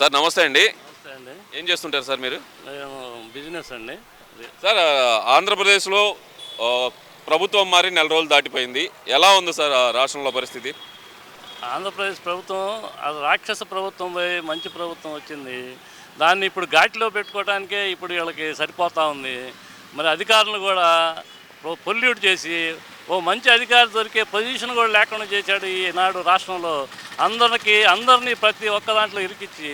Sir నమస్తే అండి. నమస్తే అండి. ఏం చేస్తుంటారు సార్ మీరు? బిజినెస్ అండి. సార్ ఆంధ్రప్రదేశ్లో ప్రభుత్వం మారి నెల రోజులు దాటిపోయింది. ఎలా ఉంది సార్ రాష్ట్రంలో పరిస్థితి? ఆంధ్రప్రదేశ్ ప్రభుత్వం అది రాక్షస ప్రభుత్వం పోయి మంచి ప్రభుత్వం వచ్చింది. దాన్ని ఇప్పుడు ఘాటిలో పెట్టుకోవడానికే ఇప్పుడు వీళ్ళకి సరిపోతా ఉంది. మరి అధికారులు కూడా పొల్యూట్ చేసి ఓ మంచి అధికారి దొరికే పొజిషన్ కూడా లేకుండా చేశాడు ఈనాడు రాష్ట్రంలో. అందరికి అందరినీ ప్రతి ఒక్క దాంట్లో ఇరికిచ్చి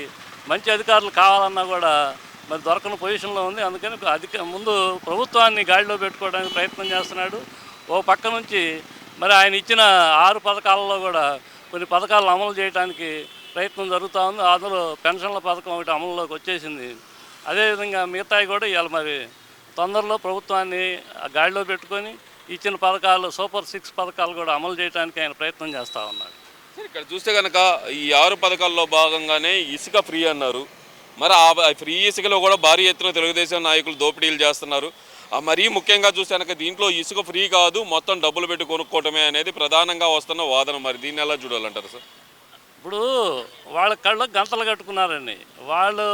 మంచి అధికారులు కావాలన్నా కూడా మరి దొరకని పొజిషన్లో ఉంది. అందుకని అధిక ముందు ప్రభుత్వాన్ని గాడిలో పెట్టుకోవడానికి ప్రయత్నం చేస్తున్నాడు. ఓ పక్క నుంచి మరి ఆయన ఇచ్చిన ఆరు పథకాలలో కూడా కొన్ని పథకాలను అమలు చేయడానికి ప్రయత్నం జరుగుతూ ఉంది. అందులో పెన్షన్ల పథకం ఒకటి అమలులోకి వచ్చేసింది. అదేవిధంగా మిగతాయి కూడా ఇవాళ మరి. తొందరలో ప్రభుత్వాన్ని ఆ గాడిలో పెట్టుకొని ఇచ్చిన పథకాలు సూపర్ సిక్స్ పథకాలు కూడా అమలు చేయడానికి ఆయన ప్రయత్నం చేస్తూ ఉన్నాడు. సార్ ఇక్కడ చూస్తే కనుక ఈ ఆరు పథకాల్లో భాగంగానే ఇసుక ఫ్రీ అన్నారు. మరి ఆ ఫ్రీ ఇసుకలో కూడా భారీ ఎత్తున తెలుగుదేశం నాయకులు దోపిడీలు చేస్తున్నారు. మరీ ముఖ్యంగా చూస్తే కనుక దీంట్లో ఇసుక ఫ్రీ కాదు మొత్తం డబ్బులు పెట్టి కొనుక్కోవటమే అనేది ప్రధానంగా వస్తున్న వాదన మరి. దీన్ని ఎలా చూడాలంటారు సార్? ఇప్పుడు వాళ్ళ కళ్ళకు గంతలు కట్టుకున్నారండి. వాళ్ళు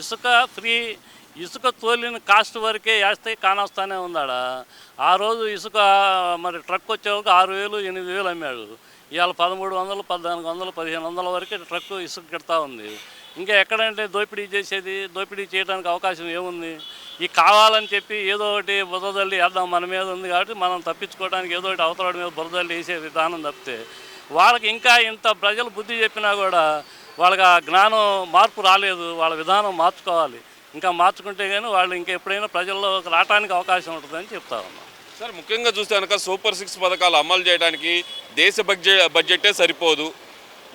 ఇసుక ఫ్రీ ఇసుక తోలిన కాస్ట్ వరకే వేస్తే కానొస్తానే ఉందాడ? ఆ రోజు ఇసుక మరి ట్రక్ వచ్చేవరకు ఆరు వేలు ఎనిమిది వేలు అమ్మాడు. ఇవాళ పదమూడు వందలు పద్నాలుగు వందలు పదిహేను వందల వరకు ట్రక్ ఇసుక కిడతా ఉంది. ఇంకా ఎక్కడంటే దోపిడీ చేసేది దోపిడీ చేయడానికి అవకాశం ఏముంది? ఈ కావాలని చెప్పి ఏదో ఒకటి బురదల్లి వేద్దాం మన మీద ఉంది కాబట్టి మనం తప్పించుకోవడానికి ఏదో ఒకటి అవతల మీద బురదల్లి వేసే విధానం తప్పితే. వాళ్ళకి ఇంకా ఇంత ప్రజలు బుద్ధి చెప్పినా కూడా వాళ్ళకి ఆ జ్ఞానం మార్పు రాలేదు వాళ్ళ విధానం మార్చుకోవాలి. ఇంకా మార్చుకుంటే కానీ వాళ్ళు ఇంకా ఎప్పుడైనా ప్రజల్లో రావడానికి అవకాశం ఉంటుందని చెప్తా ఉన్నాం. సార్ ముఖ్యంగా చూస్తే కనుక సూపర్ సిక్స్ పథకాలు అమలు చేయడానికి దేశ బడ్జెట్ బడ్జెటే సరిపోదు.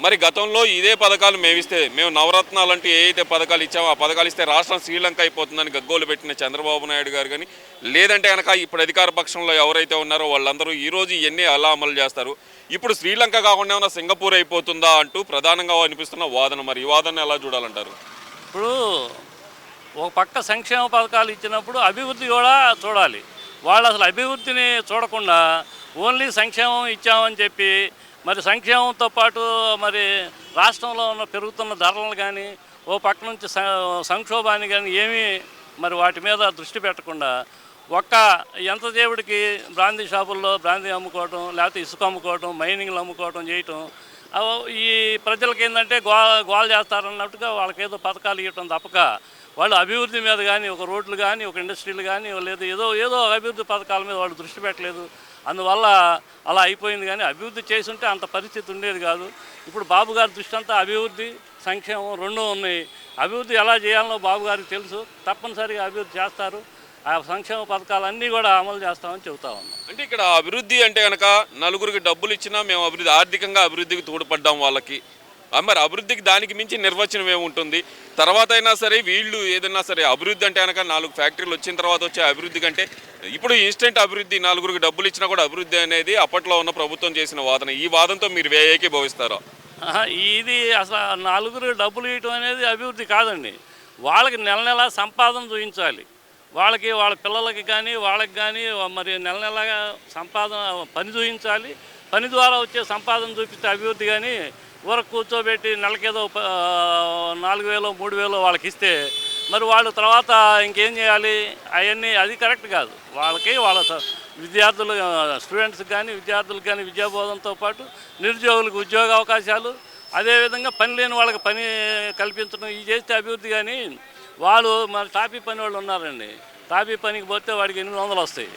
మరి గతంలో ఇదే పథకాలు మేమిస్తే మేము నవరత్నాలు అంటూ ఏ అయితే పథకాలు ఇచ్చామో ఆ పథకాలు ఇస్తే రాష్ట్రం శ్రీలంక అయిపోతుందని గగ్గోలు పెట్టిన చంద్రబాబు నాయుడు గారు కానీ లేదంటే కనుక ఇప్పుడు అధికార పక్షంలో ఎవరైతే ఉన్నారో వాళ్ళందరూ ఈ రోజు ఇవన్నీ ఎలా అమలు చేస్తారు. ఇప్పుడు శ్రీలంక కాకుండా ఏమైనా సింగపూర్ అయిపోతుందా అంటూ ప్రధానంగా అనిపిస్తున్న వాదన మరి ఈ వాదన ఎలా చూడాలంటారు? ఇప్పుడు ఒక పక్క సంక్షేమ పథకాలు ఇచ్చినప్పుడు అభివృద్ధి కూడా చూడాలి. వాళ్ళు అసలు అభివృద్ధిని చూడకుండా ఓన్లీ సంక్షేమం ఇచ్చామని చెప్పి మరి సంక్షేమంతో పాటు మరి రాష్ట్రంలో ఉన్న పెరుగుతున్న ధరలను కానీ ఓ పక్క నుంచి సంక్షోభాన్ని కానీ ఏమీ మరి వాటి మీద దృష్టి పెట్టకుండా ఒక్క ఎంత దేవుడికి బ్రాందీ షాపుల్లో బ్రాందీ అమ్ముకోవటం లేకపోతే ఇసుక అమ్ముకోవటం మైనింగ్లు అమ్ముకోవటం చేయటం ఈ ప్రజలకి ఏంటంటే గో గోల్ చేస్తారన్నట్టుగా వాళ్ళకేదో పథకాలు ఇవ్వటం తప్పక వాళ్ళు అభివృద్ధి మీద కానీ ఒక రోడ్లు కానీ ఒక ఇండస్ట్రీలు కానీ లేదు ఏదో ఏదో అభివృద్ధి పథకాల మీద వాళ్ళు దృష్టి పెట్టలేదు. అందువల్ల అలా అయిపోయింది కానీ అభివృద్ధి చేసి ఉంటే అంత పరిస్థితి ఉండేది కాదు. ఇప్పుడు బాబు గారి దృష్టి అంతా అభివృద్ధి సంక్షేమం రెండూ ఉన్నాయి. అభివృద్ధి ఎలా చేయాలనో బాబు గారికి తెలుసు. తప్పనిసరిగా అభివృద్ధి చేస్తారు. ఆ సంక్షేమ పథకాలన్నీ కూడా అమలు చేస్తామని చెబుతా ఉన్నాం. అంటే ఇక్కడ అభివృద్ధి అంటే కనుక నలుగురికి డబ్బులు ఇచ్చినా మేము అభివృద్ధి ఆర్థికంగా అభివృద్ధికి తోడ్పడ్డాం వాళ్ళకి. మరి అభివృద్ధికి దానికి మించి నిర్వచనం ఏముంటుంది? తర్వాత అయినా సరే వీళ్ళు ఏదైనా సరే అభివృద్ధి అంటే కనుక నాలుగు ఫ్యాక్టరీలు వచ్చిన తర్వాత వచ్చే అభివృద్ధి కంటే ఇప్పుడు ఇన్స్టెంట్ అభివృద్ధి నలుగురికి డబ్బులు ఇచ్చినా కూడా అభివృద్ధి అనేది అప్పట్లో ఉన్న ప్రభుత్వం చేసిన వాదన. ఈ వాదనతో మీరు వే- ఏకీభవిస్తారా ఇది అసలు నలుగురు డబ్బులు ఇవ్వటం అనేది అభివృద్ధి కాదండి. వాళ్ళకి నెల నెల సంపాదన చూపించాలి. వాళ్ళకి వాళ్ళ పిల్లలకి కానీ వాళ్ళకి కానీ మరి నెల నెలగా సంపాదన పని చూపించాలి. పని ద్వారా వచ్చే సంపాదన చూపిస్తే అభివృద్ధి కానీ ఊరకు కూర్చోబెట్టి నెలకేదో నాలుగు వేలు మూడు వేలు వాళ్ళకి ఇస్తే మరి వాళ్ళు తర్వాత ఇంకేం చేయాలి? అవన్నీ అది కరెక్ట్ కాదు. వాళ్ళకి వాళ్ళ స- విద్యార్థులు స్టూడెంట్స్కి కానీ విద్యార్థులకు కానీ విద్యాబోధనతో పాటు నిరుద్యోగులకు ఉద్యోగ అవకాశాలు అదేవిధంగా పని లేని వాళ్ళకి పని కల్పించడం ఇది చేస్తే అభివృద్ధి కానీ వాళ్ళు మరి టాపీ పని వాళ్ళు ఉన్నారండి. టాపీ పనికి పోతే వాడికి ఎనిమిది వందలు వస్తాయి.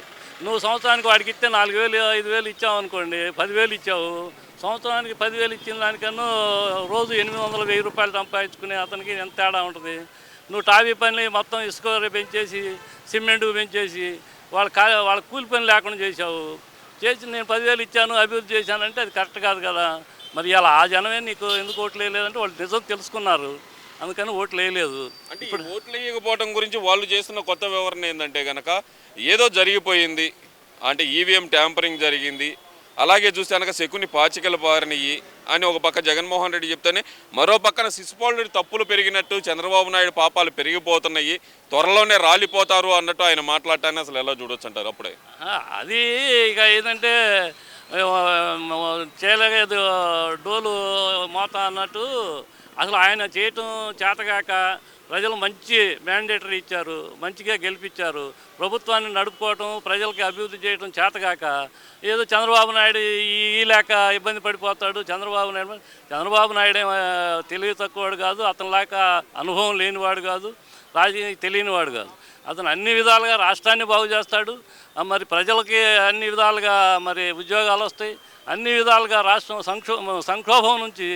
నువ్వు సంవత్సరానికి వాడికి ఇస్తే నాలుగు వేలు ఐదు వేలు ఇచ్చావు అనుకోండి పదివేలు ఇచ్చావు సంవత్సరానికి పదివేలు ఇచ్చిన దానికన్నా రోజు ఎనిమిది వందల వెయ్యి రూపాయలు సంపాదించుకునే అతనికి ఎంత తేడా ఉంటుంది? నువ్వు టాబీ పని మొత్తం ఇసుక పెంచేసి సిమెంట్ పెంచేసి వాళ్ళ కా వాళ్ళ కూలి పని లేకుండా చేసావు చేసి నేను పదివేలు ఇచ్చాను అభివృద్ధి చేశానంటే అది కరెక్ట్ కాదు కదా. మరి ఇలా ఆ జనమే నీకు ఎందుకు ఓట్లు వేయలేదంటే వాళ్ళు నిజం తెలుసుకున్నారు. అందుకని ఓట్లు వేయలేదు. అంటే ఈ ఓట్లు వేయకపోవడం గురించి వాళ్ళు చేస్తున్న కొత్త వివరణ ఏంటంటే కనుక ఏదో జరిగిపోయింది. అంటే ఈవీఎం ట్యాంపరింగ్ జరిగింది. అలాగే చూస్తే కనుక శకుని పాచికలు పారినయి అని ఒక పక్క జగన్మోహన్ రెడ్డి చెప్తేనే మరో పక్కన శిశుపాలుడి తప్పులు పెరిగినట్టు చంద్రబాబు నాయుడు పాపాలు పెరిగిపోతున్నాయి త్వరలోనే రాలిపోతారు అన్నట్టు ఆయన మాట్లాడటాన్ని అసలు ఎలా చూడొచ్చు అంటారు అప్పుడే అది ఇక ఏంటంటే చేయలేదు డోలు మోత అన్నట్టు అసలు ఆయన చేయటం చేతగాక ప్రజలు మంచి మ్యాండేటరీ ఇచ్చారు మంచిగా గెలిపించారు ప్రభుత్వాన్ని నడుపుకోవటం ప్రజలకి అభివృద్ధి చేయటం చేతగాక ఏదో చంద్రబాబు నాయుడు ఈ లేక ఇబ్బంది పడిపోతాడు చంద్రబాబు నాయుడు చంద్రబాబు నాయుడు తెలివి తక్కువవాడు కాదు అతను అనుభవం లేనివాడు కాదు రాజకీయ తెలియనివాడు కాదు. అతను అన్ని విధాలుగా రాష్ట్రాన్ని బాగు చేస్తాడు. మరి ప్రజలకి అన్ని విధాలుగా మరి ఉద్యోగాలు వస్తాయి. అన్ని విధాలుగా రాష్ట్రం సంక్షో సంక్షోభం నుంచి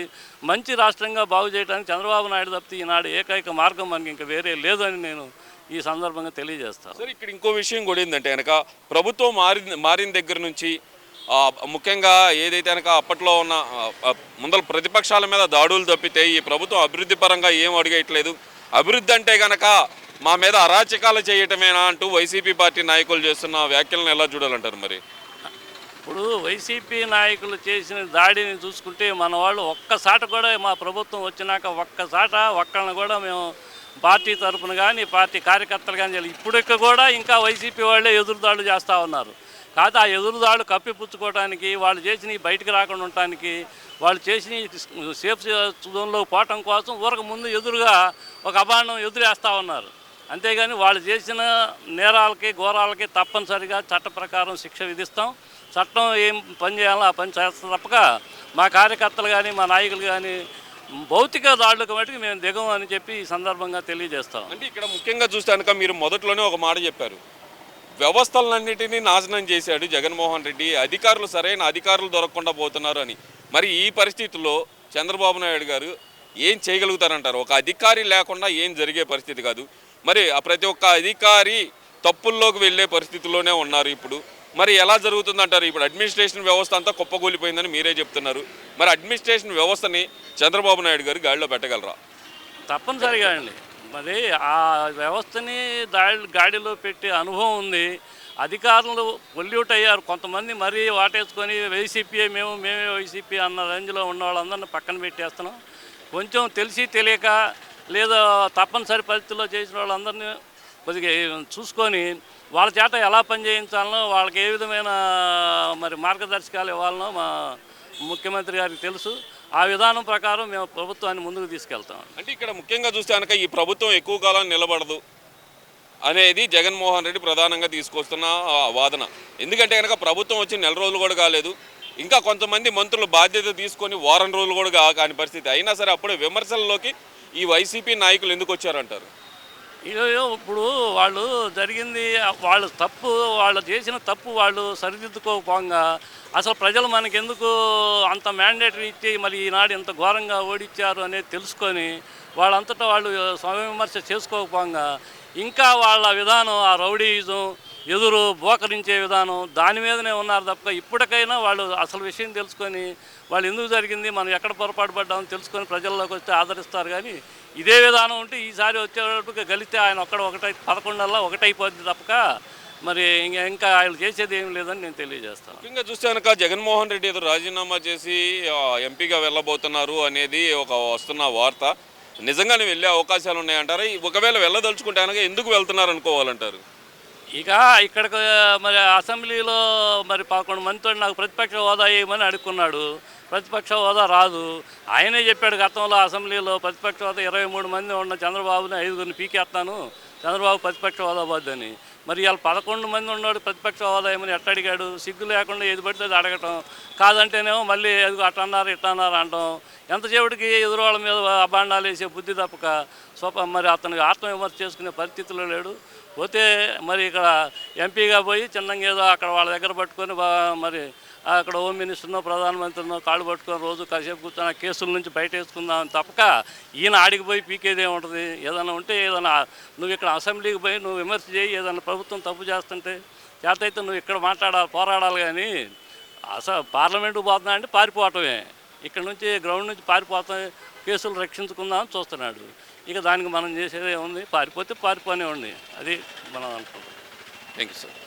మంచి రాష్ట్రంగా బాగు చేయడానికి చంద్రబాబు నాయుడు తప్పితే ఈనాడు ఏకైక మార్గం మనకి ఇంకా వేరే లేదని నేను ఈ సందర్భంగా తెలియజేస్తాను. సరే ఇక్కడ ఇంకో విషయం కూడా ఏంటంటే కనుక ప్రభుత్వం మారిన మారిన దగ్గర నుంచి ముఖ్యంగా ఏదైతే కనుక అప్పట్లో ఉన్న ముందల ప్రతిపక్షాల మీద దాడులు తప్పితే ఈ ప్రభుత్వం అభివృద్ధి పరంగా ఏం అడిగేయట్లేదు అభివృద్ధి అంటే కనుక మా మీద అరాచకాలు చేయటమేనా అంటూ వైసీపీ పార్టీ నాయకులు చేస్తున్న వ్యాఖ్యలను ఎలా చూడాలంటారు మరి? ఇప్పుడు వైసీపీ నాయకులు చేసిన దాడిని చూసుకుంటే మన వాళ్ళు ఒక్కసాట కూడా మా ప్రభుత్వం వచ్చినాక ఒక్కసాట ఒక్కళ్ళని కూడా మేము పార్టీ తరపున కానీ పార్టీ కార్యకర్తలు కానీ చేయాలి. ఇప్పటికి కూడా ఇంకా వైసీపీ వాళ్ళే ఎదురుదాడులు చేస్తూ ఉన్నారు. కాదు ఆ ఎదురుదాడు కప్పిపుచ్చుకోవడానికి వాళ్ళు చేసిన బయటకు రాకుండా ఉండటానికి వాళ్ళు చేసిన సేఫ్ జోన్లో పోవటం కోసం ఊరక ముందు ఎదురుగా ఒక అభాండం ఎదురేస్తూ ఉన్నారు. అంతేగాని వాళ్ళు చేసిన నేరాలకి ఘోరాలకి తప్పనిసరిగా చట్ట ప్రకారం శిక్ష విధిస్తాం. చట్టం ఏం పని చేయాలో ఆ పని చేస్తాం తప్పక. మా కార్యకర్తలు కానీ మా నాయకులు కానీ భౌతిక దాడులకు మటుకు మేము దిగం అని చెప్పి ఈ సందర్భంగా తెలియజేస్తాం. అంటే ఇక్కడ ముఖ్యంగా చూస్తే కనుక మీరు మొదట్లోనే ఒక మాట చెప్పారు. వ్యవస్థలన్నింటినీ నాశనం చేశాడు జగన్మోహన్ రెడ్డి. అధికారులు సరైన అధికారులు దొరకకుండా పోతున్నారు అని. మరి ఈ పరిస్థితుల్లో చంద్రబాబు నాయుడు గారు ఏం చేయగలుగుతారంటారు? ఒక అధికారి లేకుండా ఏం జరిగే పరిస్థితి కాదు. మరి ప్రతి ఒక్క అధికారి తప్పుల్లోకి వెళ్ళే పరిస్థితిలోనే ఉన్నారు ఇప్పుడు. మరి ఎలా జరుగుతుందంటారు? ఇప్పుడు అడ్మినిస్ట్రేషన్ వ్యవస్థ అంతా కుప్పగూలిపోయిందని మీరే చెప్తున్నారు. మరి అడ్మినిస్ట్రేషన్ వ్యవస్థని చంద్రబాబు నాయుడు గారు గాడిలో పెట్టగలరా? తప్పనిసరిగా అండి. మరి ఆ వ్యవస్థని దాడి గాడిలో పెట్టే అనుభవం ఉంది. అధికారులు పొల్యూట్ అయ్యారు. కొంతమంది మరీ వాటేసుకొని వైసీపీ మేము మేమే వైసీపీ అన్న రేంజ్లో ఉన్న వాళ్ళందరినీ పక్కన పెట్టేస్తున్నాం. కొంచెం తెలిసి తెలియక లేదా తప్పనిసరి పరిస్థితుల్లో చేసిన వాళ్ళందరినీ కొద్దిగా చూసుకొని వాళ్ళ చేత ఎలా పని చేయించాలనో వాళ్ళకి ఏ విధమైన మరి మార్గదర్శకాలు ఇవ్వాలనో మా ముఖ్యమంత్రి గారికి తెలుసు. ఆ విధానం ప్రకారం మేము ప్రభుత్వాన్ని ముందుకు తీసుకెళ్తాం. అంటే ఇక్కడ ముఖ్యంగా చూస్తే కనుక ఈ ప్రభుత్వం ఎక్కువ కాలం నిలబడదు అనేది జగన్మోహన్ రెడ్డి ప్రధానంగా తీసుకొస్తున్న వాదన. ఎందుకంటే కనుక ప్రభుత్వం వచ్చి నెల రోజులు కూడా కాలేదు. ఇంకా కొంతమంది మంత్రులు బాధ్యత తీసుకొని వారం రోజులు కూడా కాని పరిస్థితి. అయినా సరే అప్పుడే విమర్శల్లోకి ఈ వైసీపీ నాయకులు ఎందుకు వచ్చారంటారు? ఇదో ఇప్పుడు వాళ్ళు జరిగింది వాళ్ళు తప్పు వాళ్ళు చేసిన తప్పు వాళ్ళు సరిదిద్దుకోకపోగా అసలు ప్రజలు మనకెందుకు అంత మ్యాండేటరీ ఇచ్చి మరి ఈనాడు ఇంత ఘోరంగా ఓడిచ్చారు అనేది తెలుసుకొని వాళ్ళంతటా వాళ్ళు స్వయం విమర్శ చేసుకోకపోగా ఇంకా వాళ్ళ విధానం ఆ రౌడీయిజం ఎదురు బోకరించే విధానం దాని మీదనే ఉన్నారు తప్ప ఇప్పటికైనా వాళ్ళు అసలు విషయం తెలుసుకొని వాళ్ళు ఎందుకు జరిగింది మనం ఎక్కడ పొరపాటు పడ్డామని తెలుసుకొని ప్రజల్లోకి వస్తే ఆదరిస్తారు. కానీ ఇదే విధానం ఉంటే ఈసారి వచ్చేటప్పుడు గలిస్తే ఆయన ఒక్కడ ఒకటై పదకొండల్లా ఒకటైపోద్ది తప్పక. మరి ఇంకా ఇంకా ఆయన చేసేది ఏం లేదని నేను తెలియజేస్తాను. ముఖ్యంగా చూస్తే కనుక జగన్మోహన్ రెడ్డి ఏదో రాజీనామా చేసి ఎంపీగా వెళ్ళబోతున్నారు అనేది ఒక వస్తున్న వార్త. నిజంగానే వెళ్ళే అవకాశాలు ఉన్నాయంటారా ఒకవేళ వెళ్ళదలుచుకుంటే కనుక ఎందుకు వెళ్తున్నారు అనుకోవాలంటారు? ఇక ఇక్కడికి మరి అసెంబ్లీలో మరి పదకొండు మందితో నాకు ప్రతిపక్ష హోదా వేయమని అడుక్కున్నాడు. ప్రతిపక్ష హోదా రాదు. ఆయనే చెప్పాడు గతంలో అసెంబ్లీలో ప్రతిపక్ష హోదా ఇరవై మూడు మంది ఉన్న చంద్రబాబుని ఐదుగురిని పీకేస్తాను. చంద్రబాబు ప్రతిపక్ష హోదా పోద్దని. మరి వాళ్ళు పదకొండు మంది ఉన్నాడు ప్రతిపక్ష హోదా ఏమని ఎట్ట అడిగాడు? సిగ్గు లేకుండా ఏది పడితే అది అడగటం. కాదంటేనేమో మళ్ళీ ఎదుగు అట్ట అన్నారు ఇట్ట అన్నారు అంటాం. ఎంతసేపటికి ఎదురు వాళ్ళ మీద అభాండాలు వేసే బుద్ధి తప్పక? స్వప మరి అతనికి ఆత్మవిమర్శ చేసుకునే పరిస్థితిలో లేడు. పోతే మరి ఇక్కడ ఎంపీగా పోయి చిన్నంగా ఏదో అక్కడ వాళ్ళ దగ్గర పట్టుకొని మరి అక్కడ హోమ్ మినిస్టర్నో ప్రధానమంత్రినో కాళ్ళు పట్టుకొని రోజు కాసేపు కూర్చొని కేసుల నుంచి బయట వేసుకుందాం తప్పక ఈయన ఆడికి పోయి పీకేదే ఉంటుంది. ఏదైనా ఉంటే ఏదైనా నువ్వు ఇక్కడ అసెంబ్లీకి పోయి నువ్వు విమర్శ చేయి ఏదైనా ప్రభుత్వం తప్పు చేస్తుంటే చేతైతే నువ్వు ఇక్కడ మాట్లాడాలి పోరాడాలి కానీ అసలు పార్లమెంటుకు పోతున్నా అంటే పారిపోవటమే. ఇక్కడ నుంచి గ్రౌండ్ నుంచి పారిపోతా కేసులు రక్షించుకుందామని చూస్తున్నాడు. ఇక దానికి మనం చేసేదే ఉంది. పారిపోతే పారిపోనే ఉంది. అది మనం అనుకుంటాం థ్యాంక్ యూ సార్.